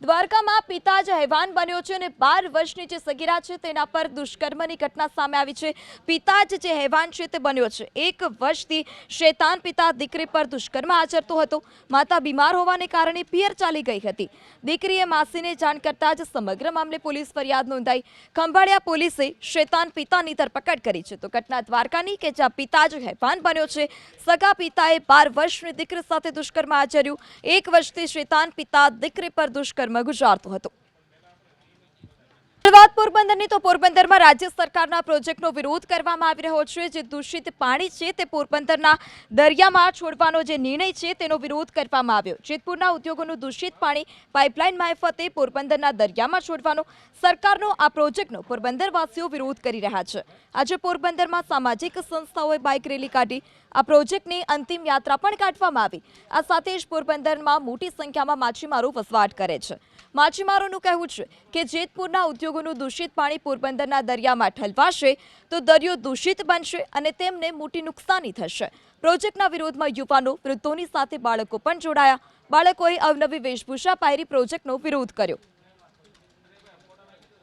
દ્વારકામાં પિતા જ હેવાન બન્યો છે અને બાર વર્ષની જે સગીરા છે તેના પર દુષ્કર્મની ઘટના સામે આવી છે. પિતા જ જે હેવાન છે તે બન્યો છે. એક વર્ષથી શેતાન પિતા દીકરી પર દુષ્કર્મ આચરતો હતો. માતા બીમાર હોવાને કારણે પિયર ચાલી ગઈ હતી. દીકરીએ માસીને જાણ કરતા જ સમગ્ર મામલે પોલીસ ફરિયાદ નોંધાઈ. ખંભાળિયા પોલીસે શેતાન પિતાની ધરપકડ કરી છે. તો ઘટના દ્વારકાની કે જ્યાં પિતા જ હેવાન બન્યો છે, સગા પિતાએ બાર વર્ષની દીકરી સાથે દુષ્કર્મ આચર્યું. એક વર્ષથી શેતાન પિતા દીકરી પર દુષ્કર્મ ગુજારતો હતો વાત પોરબંદરની તો પોરબંદરમાં રાજ્ય સરકારના પ્રોજેક્ટનો વિરોધ કરવામાં આવી રહ્યો છે. જે દૂષિત પાણી છે તે પોરબંદરના દરિયામાં છોડવાનો જે નિર્ણય છે તેનો વિરોધ કરવામાં આવ્યો. જેતપુરના ઉદ્યોગોનું દૂષિત પાણી પાઇપલાઇન મારફતે પોરબંદરના દરિયામાં છોડવાનો સરકારનો આ પ્રોજેક્ટનો પોરબંદરવાસીઓ વિરોધ કરી રહ્યા છે. આજે પોરબંદરમાં સામાજિક સંસ્થાઓએ બાઇક રેલી કાઢી આ પ્રોજેક્ટની અંતિમ યાત્રા પણ કાઢવામાં આવી. આ સાથે જ પોરબંદરમાં મોટી સંખ્યામાં માછીમારો વસવાટ કરે છે. માછીમારોનું કહેવું છે કે જેતપુરના ઉદ્યોગોનું દૂષિત પાણી પોરબંદરના દરિયામાં ઠલવાશે તો દરિયો દૂષિત બનશે અને તેમને મોટી નુકસાની થશે. પ્રોજેક્ટના વિરોધમાં યુવાનો, વૃદ્ધોની સાથે બાળકો પણ જોડાયા. બાળકોએ અવનવી વેશભૂષા પહેરી પ્રોજેક્ટનો વિરોધ કર્યો.